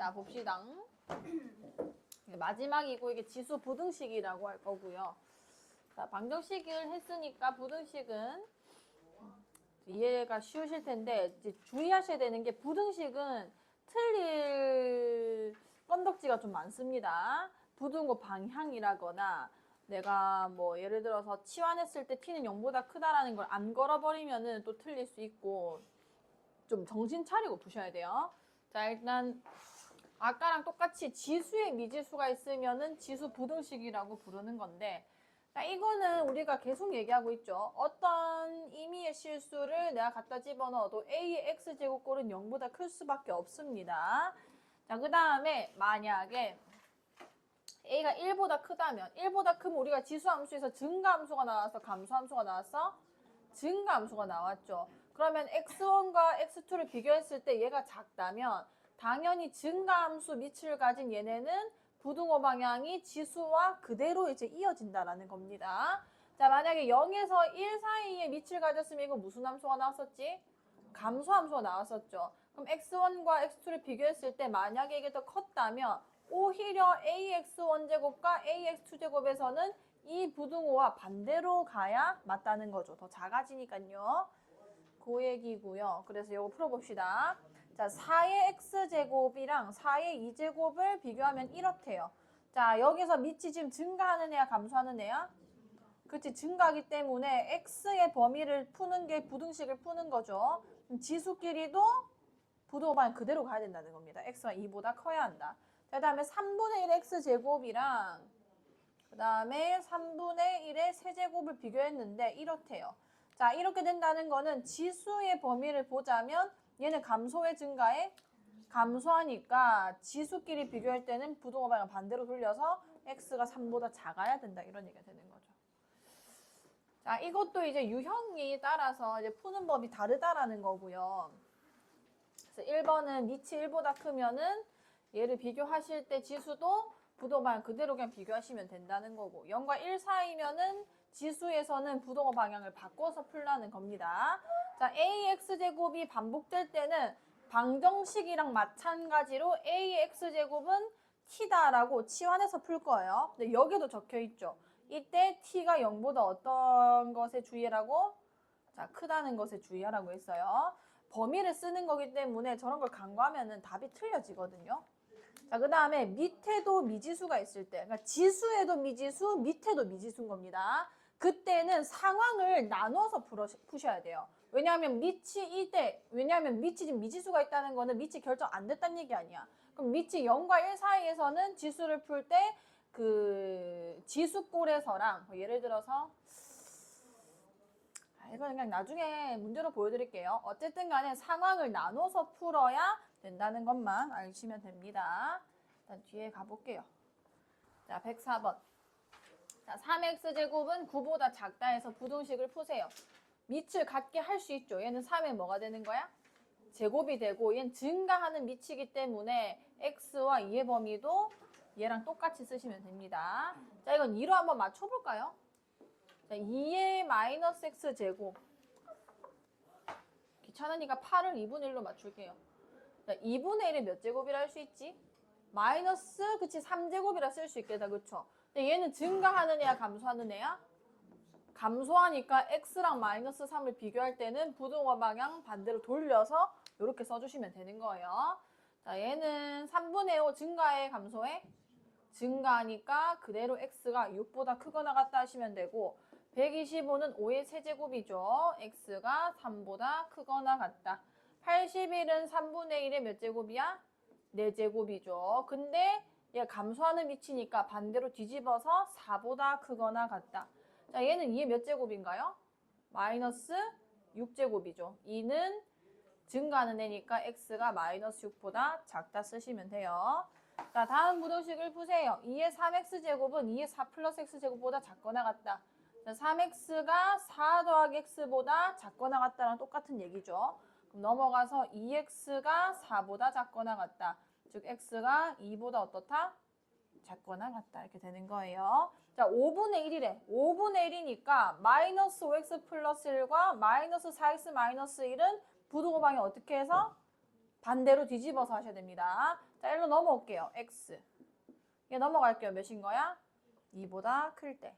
자, 봅시다. 마지막이고 이게 지수 부등식이라고 할 거고요. 자, 방정식을 했으니까 부등식은 이해가 쉬우실 텐데 이제 주의하셔야 되는 게 부등식은 틀릴 건덕지가 좀 많습니다. 부등호 방향이라거나 내가 뭐 예를 들어서 치환했을 때 t는 0보다 크다라는 걸 안 걸어버리면은 또 틀릴 수 있고 좀 정신 차리고 푸셔야 돼요. 자 일단 아까랑 똑같이 지수에 미지수가 있으면은 지수 부등식이라고 부르는 건데 자, 이거는 우리가 계속 얘기하고 있죠. 어떤 의미의 실수를 내가 갖다 집어넣어도 a의 x제곱꼴은 0보다 클 수밖에 없습니다. 자, 그 다음에 만약에 a가 1보다 크다면 1보다 크면 우리가 지수함수에서 증가함수가 나와서 감소함수가 나왔어? 증가함수가 나왔죠. 그러면 x1과 x2를 비교했을 때 얘가 작다면 당연히 증가함수 밑을 가진 얘네는 부등호 방향이 지수와 그대로 이제 이어진다라는 겁니다. 자, 만약에 0에서 1 사이에 밑을 가졌으면 이거 무슨 함수가 나왔었지? 감소함수가 나왔었죠. 그럼 x1과 x2를 비교했을 때 만약에 이게 더 컸다면 오히려 ax1제곱과 ax2제곱에서는 이 부등호와 반대로 가야 맞다는 거죠. 더 작아지니까요. 그 얘기고요. 그래서 이거 풀어봅시다. 자, 4의 x제곱이랑 4의 2제곱을 비교하면 이렇대요. 자, 여기서 밑이 지금 증가하는 애야, 감소하는 애야? 그치, 증가하기 때문에 x의 범위를 푸는 게 부등식을 푸는 거죠. 지수끼리도 방향 그대로 가야 된다는 겁니다. x가 2보다 커야 한다. 자, 그 다음에 3분의 1 x제곱이랑 그 다음에 3분의 1의 세제곱을 비교했는데 이렇대요. 자, 이렇게 된다는 거는 지수의 범위를 보자면 얘는 감소의 증가에 감소하니까 지수끼리 비교할 때는 부동호 방향 반대로 돌려서 x가 3보다 작아야 된다 이런 얘기가 되는 거죠. 자, 이것도 이제 유형이 따라서 이제 푸는 법이 다르다라는 거고요. 그래서 1번은 밑이 1보다 크면은 얘를 비교하실 때 지수도 부동호 방향 그대로 그냥 비교하시면 된다는 거고 0과 1 사이면은 지수에서는 부동호 방향을 바꿔서 풀라는 겁니다. 자, ax제곱이 반복될 때는 방정식이랑 마찬가지로 ax제곱은 t다라고 치환해서 풀 거예요. 근데 여기도 적혀 있죠. 이때 t가 0보다 어떤 것에 주의하라고? 자, 크다는 것에 주의하라고 했어요. 범위를 쓰는 거기 때문에 저런 걸 간과하면 답이 틀려지거든요. 자, 그 다음에 밑에도 미지수가 있을 때, 그러니까 지수에도 미지수, 밑에도 미지수인 겁니다. 그때는 상황을 나눠서 푸셔야 돼요. 왜냐하면 밑이 이때, 왜냐하면 밑이 지금 미지수가 있다는 거는 밑이 결정 안 됐다는 얘기 아니야. 그럼 밑이 0과 1 사이에서는 지수를 풀 때 그 지수꼴에서랑 뭐 예를 들어서 아, 이건 그냥 나중에 문제로 보여드릴게요. 어쨌든 간에 상황을 나눠서 풀어야 된다는 것만 알시면 됩니다. 일단 뒤에 가볼게요. 자, 104번. 자, 3x제곱은 9보다 작다 해서 부등식을 푸세요. 밑을 같게 할 수 있죠. 얘는 3에 뭐가 되는 거야? 제곱이 되고 얘는 증가하는 밑이기 때문에 x와 2의 범위도 얘랑 똑같이 쓰시면 됩니다. 자, 이건 2로 한번 맞춰볼까요? 자, 2의 마이너스 x 제곱. 귀찮으니까 8을 2분의 1로 맞출게요. 자, 2분의 1이 몇 제곱이라 할 수 있지? 마이너스, 그치, 3제곱이라 쓸 수 있겠다, 그쵸? 근데 얘는 증가하는 애야, 감소하는 애야? 감소하니까 x랑 마이너스 3을 비교할 때는 부등호 방향 반대로 돌려서 이렇게 써주시면 되는 거예요. 자, 얘는 3분의 5 증가해, 감소해? 증가하니까 그대로 x가 6보다 크거나 같다 하시면 되고 125는 5의 세제곱이죠. x가 3보다 크거나 같다. 81은 3분의 1의 몇 제곱이야? 4제곱이죠. 근데 얘 감소하는 위치니까 반대로 뒤집어서 4보다 크거나 같다. 자, 얘는 2의 몇 제곱인가요? 마이너스 6제곱이죠. 2는 증가하는 애니까 x가 마이너스 6보다 작다 쓰시면 돼요. 자, 다음 부등식을 푸세요. 2의 3x제곱은 2의 4 플러스 x제곱보다 작거나 같다. 자, 3x가 4 더하기 x보다 작거나 같다랑 똑같은 얘기죠. 그럼 넘어가서 2x가 4보다 작거나 같다. 즉 x가 2보다 어떻다? 작거나 같다. 이렇게 되는 거예요. 자, 5분의 1이래. 5분의 1이니까 마이너스 5x 플러스 1과 마이너스 4x 마이너스 1은 부등호 방향 어떻게 해서? 반대로 뒤집어서 하셔야 됩니다. 자, 1로 넘어올게요. x. 얘 넘어갈게요. 몇인 거야? 2보다 클 때.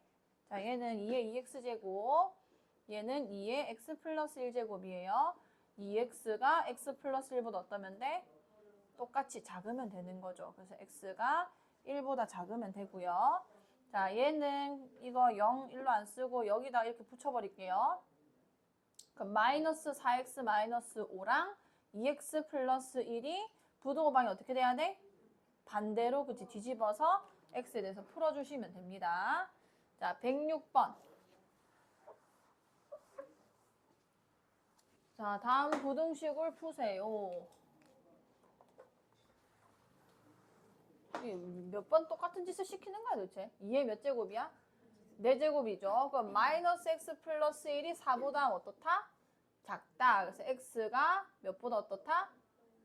자, 얘는 2의 2x제곱, 얘는 2의 x 플러스 1제곱이에요. 2x가 x 플러스 1보다 어떠면 돼? 똑같이 작으면 되는 거죠. 그래서 x가 1보다 작으면 되고요. 자, 얘는 이거 0, 1로 안 쓰고 여기다 이렇게 붙여버릴게요. 그럼 마이너스 4x 마이너스 5랑 2x 플러스 1이 부등호방이 어떻게 돼야 돼? 반대로 그치 뒤집어서 x에 대해서 풀어주시면 됩니다. 자, 106번. 자, 다음 부등식을 푸세요. 몇 번 똑같은 짓을 시키는 거야 도대체? 2의 몇 제곱이야? 4제곱이죠. 그럼 마이너스 x 플러스 1이 4보다 어떻다? 작다. 그래서 x가 몇보다 어떻다?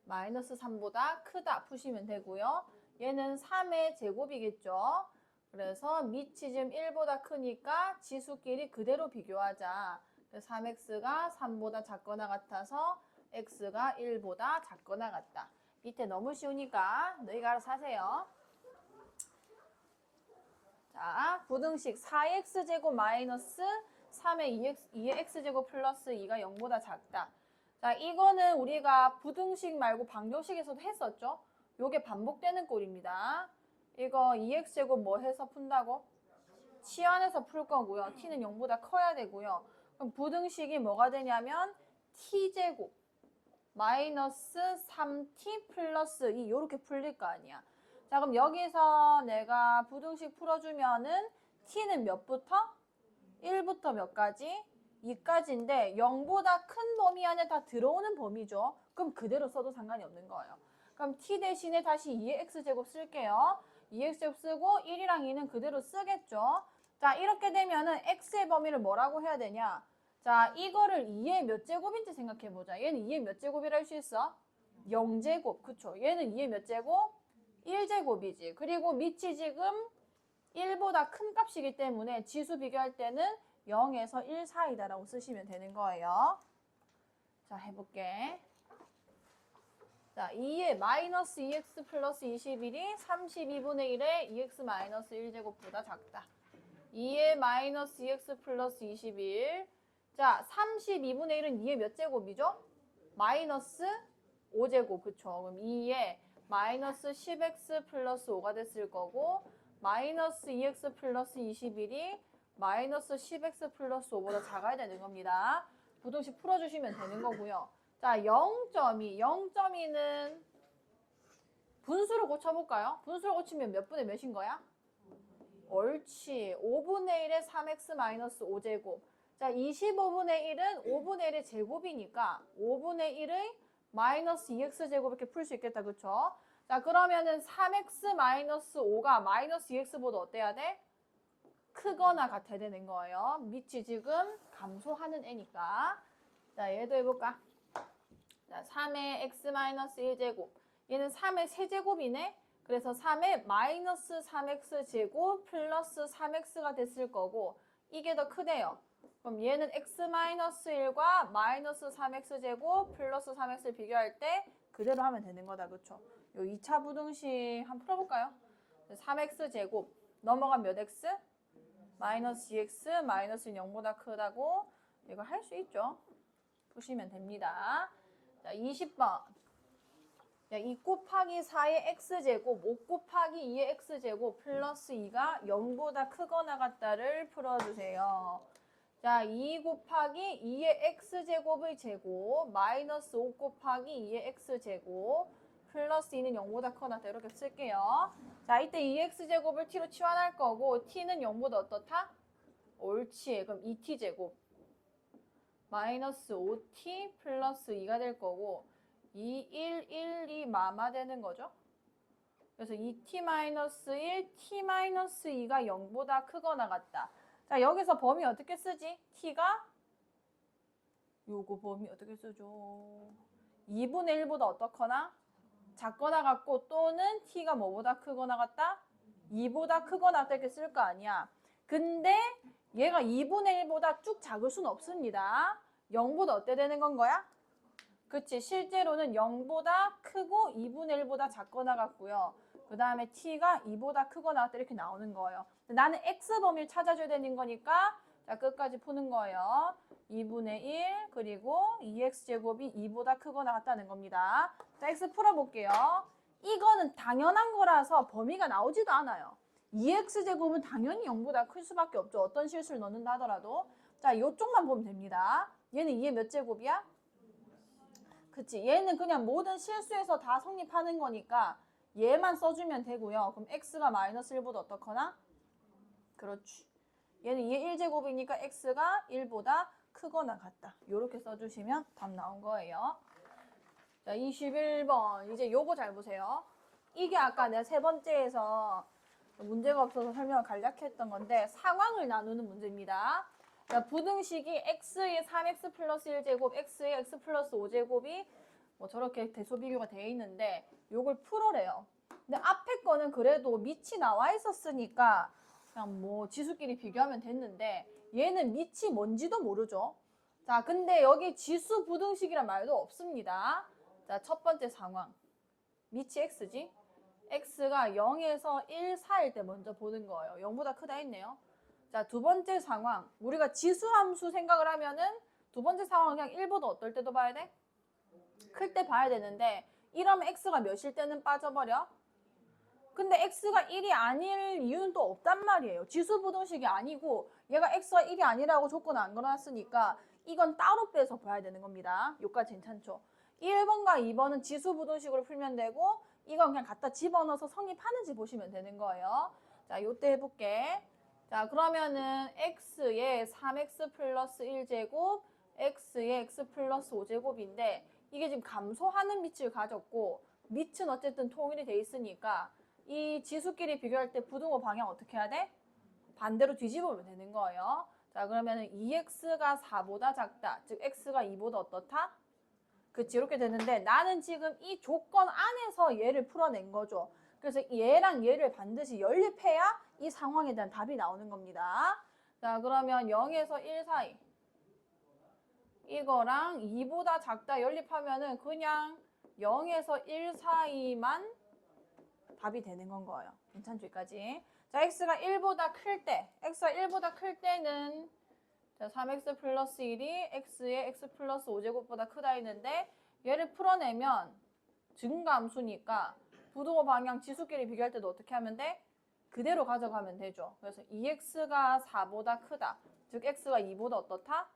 마이너스 3보다 크다 푸시면 되고요. 얘는 3의 제곱이겠죠. 그래서 밑이 지금 1보다 크니까 지수끼리 그대로 비교하자. 그래서 3x가 3보다 작거나 같아서 x가 1보다 작거나 같다. 밑에 너무 쉬우니까 너희가 알아서 하세요. 자, 부등식 4x제곱 마이너스 3의 2x, 2의 x제곱 플러스 2가 0보다 작다. 자, 이거는 우리가 부등식 말고 방정식에서도 했었죠? 요게 반복되는 꼴입니다. 이거 2x제곱 뭐 해서 푼다고? 치환해서 풀 거고요. t는 0보다 커야 되고요. 그럼 부등식이 뭐가 되냐면 t제곱 마이너스 3t 플러스 2 이렇게 풀릴 거 아니야. 자 그럼 여기서 내가 부등식 풀어주면은 t는 몇부터? 1부터 몇 가지? 2까지인데 0보다 큰 범위 안에 다 들어오는 범위죠. 그럼 그대로 써도 상관이 없는 거예요. 그럼 t 대신에 다시 2의 x제곱 쓸게요. 2x제곱 쓰고 1이랑 2는 그대로 쓰겠죠. 자 이렇게 되면은 x의 범위를 뭐라고 해야 되냐? 자 이거를 2의 몇 제곱인지 생각해보자. 얘는 2의 몇 제곱이라 할 수 있어? 0제곱. 그쵸? 얘는 2의 몇 제곱? 1제곱이지. 그리고 밑이 지금 1보다 큰 값이기 때문에 지수 비교할 때는 0에서 1 사이다라고 쓰시면 되는 거예요. 자, 해볼게. 자, 2의 마이너스 2x 플러스 21이 32분의 1의 2x 마이너스 1제곱보다 작다. 2의 마이너스 2x 플러스 21. 자, 32분의 1은 2의 몇 제곱이죠? 마이너스 5제곱, 그쵸? 그럼 2의 마이너스 10x 플러스 5가 됐을 거고, 마이너스 2x 플러스 21이 마이너스 10x 플러스 5보다 작아야 되는 겁니다. 부등식 풀어주시면 되는 거고요. 자, 0.2. 0.2는 분수로 고쳐볼까요? 분수로 고치면 몇 분의 몇인 거야? 옳지. 5분의 1의 3x 마이너스 5제곱. 자, 25분의 1은 5분의 1의 제곱이니까 5분의 1의 마이너스 2x 제곱 이렇게 풀 수 있겠다. 그쵸? 자, 그러면은 3x 마이너스 5가 마이너스 2x보다 어때야 돼? 크거나 같아야 되는 거예요. 밑이 지금 감소하는 애니까. 자, 얘도 해볼까? 자, 3의 x 마이너스 1제곱. 얘는 3의 세제곱이네. 그래서 3의 마이너스 3x 제곱 플러스 3x가 됐을 거고 이게 더 크대요. 그럼 얘는 x 마이너스 1과 마이너스 3x 제곱 플러스 3x를 비교할 때 그대로 하면 되는 거다. 그쵸? 요 2차 부등식 한번 풀어볼까요? 3x 제곱 넘어간 몇 x? 마이너스 2x 마이너스 0보다 크다고 이거 할 수 있죠. 푸시면 됩니다. 자, 20번. 야, 2 곱하기 4의 x제곱, 5 곱하기 2의 x제곱 플러스 2가 0보다 크거나 같다를 풀어주세요. 자, 2 곱하기 2의 x제곱의 제곱 마이너스 5 곱하기 2의 x제곱 플러스 2는 0보다 크거나 같다 이렇게 쓸게요. 자, 이때 2x제곱을 t로 치환할 거고 t는 0보다 어떻다? 옳지. 그럼 2t제곱 마이너스 5t 플러스 2가 될 거고 2, 1, 1, 2 마마 되는 거죠. 그래서 2t 마이너스 1, t 마이너스 2가 0보다 크거나 같다. 자, 여기서 범위 어떻게 쓰지? t가 요거 범위 어떻게 쓰죠? 2분의 1보다 어떻거나 작거나 같고 또는 t가 뭐보다 크거나 같다? 2보다 크거나 이렇게 쓸 거 아니야. 근데 얘가 2분의 1보다 쭉 작을 수는 없습니다. 0보다 어때 되는 건 거야? 그치. 실제로는 0보다 크고 2분의 1보다 작거나 같고요. 그 다음에 t가 2보다 크거나 이렇게 나오는 거예요. 나는 x 범위를 찾아줘야 되는 거니까 자 끝까지 푸는 거예요. 2분의 1 그리고 2x제곱이 2보다 크거나 같다는 겁니다. 자 x 풀어볼게요. 이거는 당연한 거라서 범위가 나오지도 않아요. 2x제곱은 당연히 0보다 클 수밖에 없죠. 어떤 실수를 넣는다 하더라도. 자 이쪽만 보면 됩니다. 얘는 2의 몇 제곱이야? 그치. 얘는 그냥 모든 실수에서 다 성립하는 거니까 얘만 써주면 되고요. 그럼 x가 마이너스 1보다 어떻거나? 그렇지. 얘는 2의 1제곱이니까 x가 1보다 크거나 같다. 이렇게 써주시면 답 나온 거예요. 자, 21번. 이제 요거 잘 보세요. 이게 아까 내가 세 번째에서 문제가 없어서 설명을 간략히 했던 건데 상황을 나누는 문제입니다. 자, 부등식이 x의 3x 플러스 1제곱, x의 x 플러스 5제곱이 뭐 저렇게 대소비교가 되어 있는데 요걸 풀어래요. 근데 앞에 거는 그래도 밑이 나와 있었으니까 그냥 뭐 지수끼리 비교하면 됐는데 얘는 밑이 뭔지도 모르죠. 자, 근데 여기 지수 부등식이란 말도 없습니다. 자, 첫 번째 상황. 밑이 x지? x가 0에서 1 사이일 때 먼저 보는 거예요. 0보다 크다 했네요. 자, 두 번째 상황. 우리가 지수 함수 생각을 하면은 두 번째 상황은 그냥 1보다 어떨 때도 봐야 돼? 클 때 봐야 되는데 이러면 x가 몇일 때는 빠져버려? 근데 x가 1이 아닐 이유는 또 없단 말이에요. 지수 부등식이 아니고 얘가 x가 1이 아니라고 조건 안 걸어놨으니까 이건 따로 빼서 봐야 되는 겁니다. 여기까지 괜찮죠? 1번과 2번은 지수 부등식으로 풀면 되고 이건 그냥 갖다 집어넣어서 성립하는지 보시면 되는 거예요. 자, 요때 해볼게. 자, 그러면은 x의 3x 플러스 1제곱, x의 x 플러스 5제곱인데 이게 지금 감소하는 밑을 가졌고 밑은 어쨌든 통일이 돼 있으니까 이 지수끼리 비교할 때 부등호 방향 어떻게 해야 돼? 반대로 뒤집으면 되는 거예요. 자, 그러면 은 2x가 4보다 작다. 즉 x가 2보다 어떻다? 그치 이렇게 되는데 나는 지금 이 조건 안에서 얘를 풀어낸 거죠. 그래서 얘랑 얘를 반드시 연립해야 이 상황에 대한 답이 나오는 겁니다. 자 그러면 0에서 1 사이 이거랑 2보다 작다 연립하면은 그냥 0에서 1 사이만 답이 되는 건 거예요. 괜찮죠? 여기까지. 자, x가 1보다 클 때, x가 1보다 클 때는 자, 3x 플러스 1이 x의 x 플러스 5제곱보다 크다 했는데 얘를 풀어내면 증가함수니까 부등호 방향 지수끼리 비교할 때도 어떻게 하면 돼? 그대로 가져가면 되죠. 그래서 2x가 4보다 크다. 즉 x가 2보다 어떻다?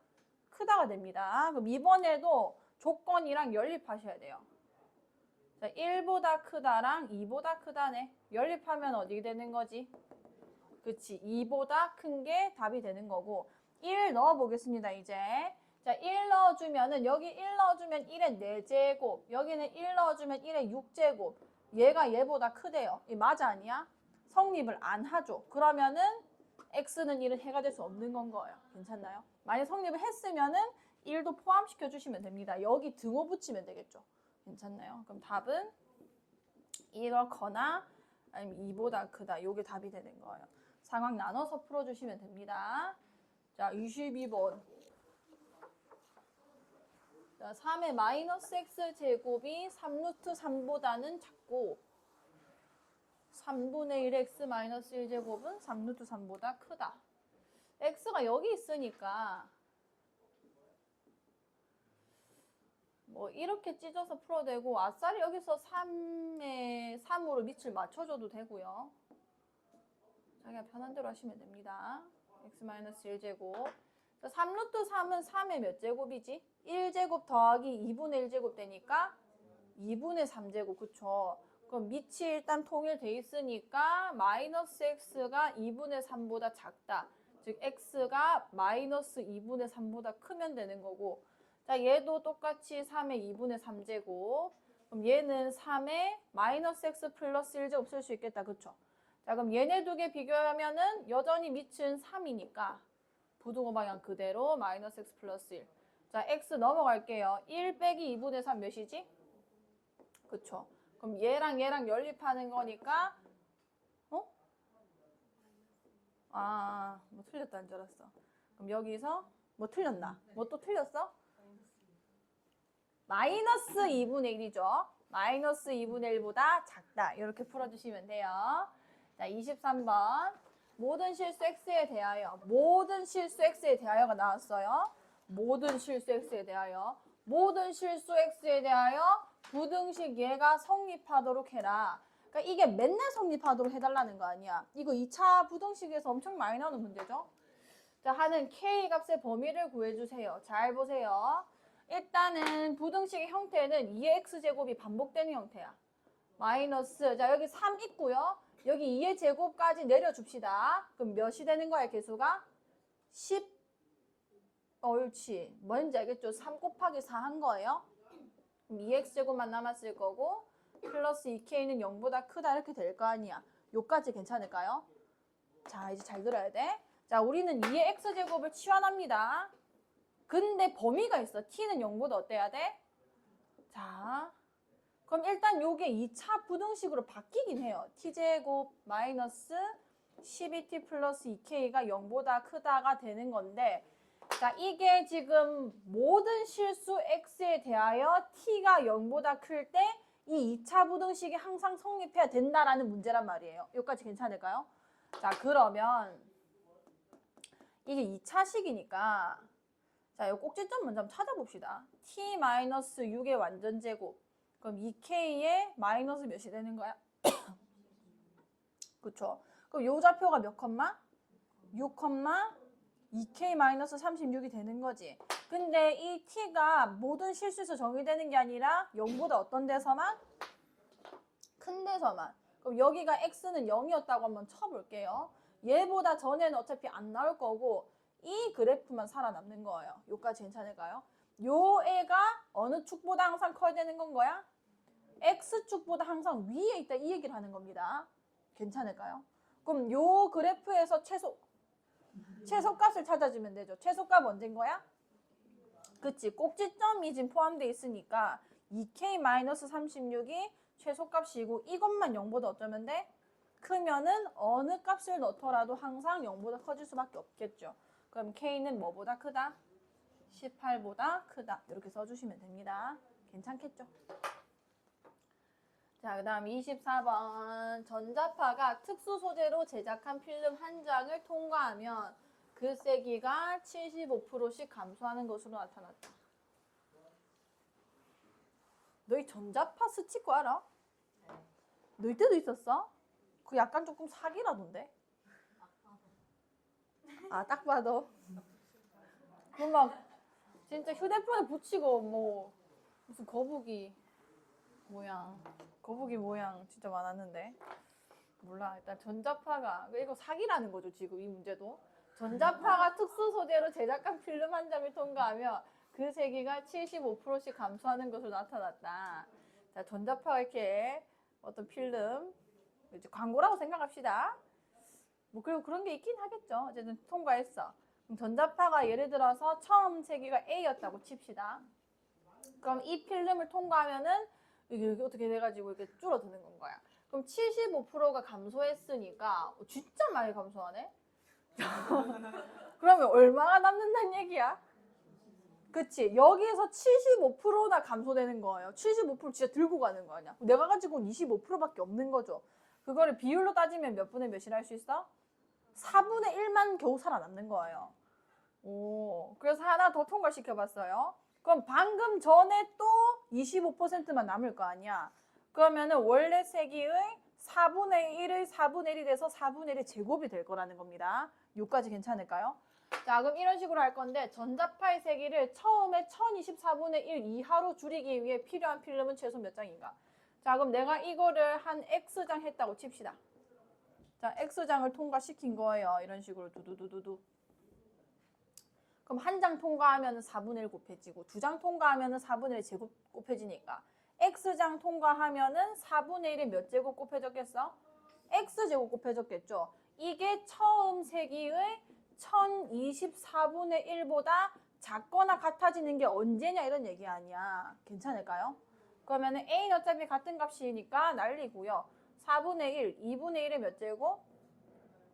크다가 됩니다. 그럼 이번에도 조건이랑 연립하셔야 돼요. 자, 1보다 크다랑 2보다 크다네. 연립하면 어디 되는 거지? 그치. 2보다 큰 게 답이 되는 거고 1 넣어보겠습니다, 이제. 자, 1 넣어주면은, 여기 1 넣어주면 1의 4제곱, 여기는 1 넣어주면 1의 6제곱. 얘가 얘보다 크대요. 이 맞아, 아니야? 성립을 안 하죠. 그러면은, x는 1은 해가 될 수 없는 건 거예요. 괜찮나요? 만약 성립을 했으면은, 1도 포함시켜 주시면 됩니다. 여기 등호 붙이면 되겠죠. 괜찮나요? 그럼 답은 이렇거나 아니면 2보다 크다. 요게 답이 되는 거예요. 상황 나눠서 풀어주시면 됩니다. 자, 22번. 자, 3의 마이너스 x 제곱이 3루트 3보다는 작고 3분의 1 x 마이너스 1 제곱은 3루트 3보다 크다. x가 여기 있으니까 뭐 이렇게 찢어서 풀어도 되고 아싸리 여기서 3에 3으로 밑을 맞춰줘도 되고요. 자기가 편한 대로 하시면 됩니다. x-1제곱. 3루트 3은 3의 몇 제곱이지? 1제곱 더하기 2분의 1제곱 되니까 2분의 3제곱, 그쵸? 그럼 밑이 일단 통일돼 있으니까 마이너스 x가 2분의 3보다 작다. 즉 x가 마이너스 2분의 3보다 크면 되는 거고 자 얘도 똑같이 3의 2분의 3제곱 그럼 얘는 3의 마이너스 x 플러스 1제곱 쓸 수 있겠다. 그쵸? 자 그럼 얘네 두 개 비교하면 은 여전히 밑은 3이니까 부등호 방향 그대로 마이너스 x 플러스 1. 자 x 넘어갈게요. 1 빼기 2분의 3 몇이지? 그쵸? 그럼 얘랑 얘랑 연립하는 거니까 어? 아, 뭐 틀렸다는 줄 알았어. 그럼 여기서 뭐 틀렸나? 뭐 또 틀렸어? 마이너스 2분의 1이죠. 마이너스 2분의 1보다 작다. 이렇게 풀어주시면 돼요. 자, 23번. 모든 실수 x에 대하여 모든 실수 x에 대하여가 나왔어요. 모든 실수 x에 대하여 모든 실수 x에 대하여 부등식 얘가 성립하도록 해라. 그러니까 이게 맨날 성립하도록 해달라는 거 아니야. 이거 2차 부등식에서 엄청 많이 나오는 문제죠. 자, 하는 k 값의 범위를 구해주세요. 잘 보세요. 일단은 부등식의 형태는 2의 x제곱이 반복되는 형태야. 마이너스, 자 여기 3 있고요. 여기 2의 제곱까지 내려줍시다. 그럼 몇이 되는 거야, 개수가? 10. 어, 옳지. 뭔지 알겠죠? 3 곱하기 4 한 거예요. 그럼 2x제곱만 남았을 거고 플러스 2k는 0보다 크다 이렇게 될 거 아니야. 요까지 괜찮을까요? 자, 이제 잘 들어야 돼. 자, 우리는 2의 x제곱을 치환합니다. 근데 범위가 있어. t는 0보다 어때야 돼? 자, 그럼 일단 요게 2차 부등식으로 바뀌긴 해요. t제곱 마이너스 12t 플러스 2k가 0보다 크다가 되는 건데 자, 이게 지금 모든 실수 x에 대하여 t가 0보다 클 때 이 2차 부등식이 항상 성립해야 된다라는 문제란 말이에요. 여기까지 괜찮을까요? 자, 그러면 이게 2차식이니까 자, 이 꼭지점 먼저 한번 찾아봅시다. t-6의 완전 제곱. 그럼 2k의 마이너스 몇이 되는 거야? 그쵸? 그럼 요 좌표가 몇 컴마? 6 컴마 2k 마이너스 36이 되는 거지. 근데 이 t가 모든 실수에서 정의되는 게 아니라 0보다 어떤 데서만? 큰 데서만. 그럼 여기가 x는 0이었다고 한번 쳐볼게요. 얘보다 전에는 어차피 안 나올 거고 이 그래프만 살아남는 거예요. 요까지 괜찮을까요? 요 애가 어느 축보다 항상 커야 되는 건 거야? x축보다 항상 위에 있다 이 얘기를 하는 겁니다. 괜찮을까요? 그럼 요 그래프에서 최소 최소값을 찾아주면 되죠. 최소값 언제인 거야? 그치 꼭지점이 지금 포함되어 있으니까 2k-36이 최소값이고 이것만 0보다 어쩌면 돼? 크면은 어느 값을 넣더라도 항상 0보다 커질 수밖에 없겠죠. 그럼 k는 뭐보다 크다? 18보다 크다. 이렇게 써주시면 됩니다. 괜찮겠죠? 자, 그 다음 24번. 전자파가 특수 소재로 제작한 필름 한 장을 통과하면 그 세기가 75%씩 감소하는 것으로 나타났다. 너희 전자파 스티커 알아? 넣을 때도 있었어? 그 약간 조금 사기라던데? 아, 딱 봐도. 그 막, 진짜 휴대폰에 붙이고, 뭐, 무슨 거북이 모양, 거북이 모양 진짜 많았는데. 몰라. 일단 전자파가, 이거 사기라는 거죠, 지금 이 문제도. 전자파가 특수 소재로 제작한 필름 한 장을 통과하며 그 세기가 75%씩 감소하는 것으로 나타났다. 자, 전자파가 이렇게 어떤 필름, 이제 광고라고 생각합시다. 뭐 그리고 그런 게 있긴 하겠죠. 어쨌든 통과했어. 그럼 전자파가 예를 들어서 처음 세기가 A였다고 칩시다. 그럼 이 필름을 통과하면은 이게 어떻게 돼가지고 이렇게 줄어드는 건 거야. 그럼 75%가 감소했으니까 어, 진짜 많이 감소하네. 그러면 얼마가 남는다는 얘기야? 그치? 여기에서 75%나 감소되는 거예요. 75% 진짜 들고 가는 거 아니야? 내가 가지고 는 25%밖에 없는 거죠. 그거를 비율로 따지면 몇 분의 몇이라 할 수 있어? 4분의 1만 겨우 살아남는 거예요. 오 그래서 하나 더 통과시켜 봤어요. 그럼 방금 전에 또 25%만 남을 거 아니야? 그러면은 원래 세기의 4분의 1의 4분의 1이 돼서 4분의 1의 제곱이 될 거라는 겁니다 요까지 괜찮을까요? 자, 그럼 이런 식으로 할 건데 전자파의 세기를 처음에 1024분의 1 이하로 줄이기 위해 필요한 필름은 최소 몇 장인가? 자, 그럼 내가 이거를 한 X장 했다고 칩시다. 자, X장을 통과시킨 거예요. 이런 식으로 두두두두두. 그럼 한 장 통과하면 4분의 1 곱해지고 두 장 통과하면 4분의 1 제곱 곱해지니까 X장 통과하면은 4분의 1이 몇 제곱 곱해졌겠어? X제곱 곱해졌겠죠? 이게 처음 세기의 1024분의 1보다 작거나 같아지는 게 언제냐 이런 얘기 아니야. 괜찮을까요? 그러면 은 A는 어차피 같은 값이니까 날리고요. 4분의 1, 2분의 1의 몇 제곱?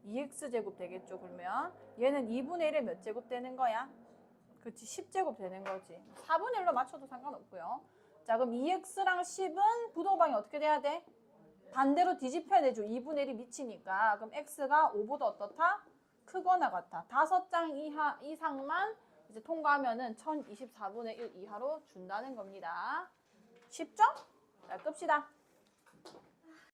2x제곱 되겠죠, 그러면. 얘는 2분의 1의 몇 제곱 되는 거야? 그치 10제곱 되는 거지 4분의 1로 맞춰도 상관없고요 자 그럼 2x랑 10은 부동방이 어떻게 돼야 돼? 반대로 뒤집혀야 되죠 2분의 1이 미치니까 그럼 x가 5보다 어떻다? 크거나 같아 다섯 장 이하 이상만 이제 통과하면은 1024분의 1 이하로 준다는 겁니다 쉽죠? 자 끕시다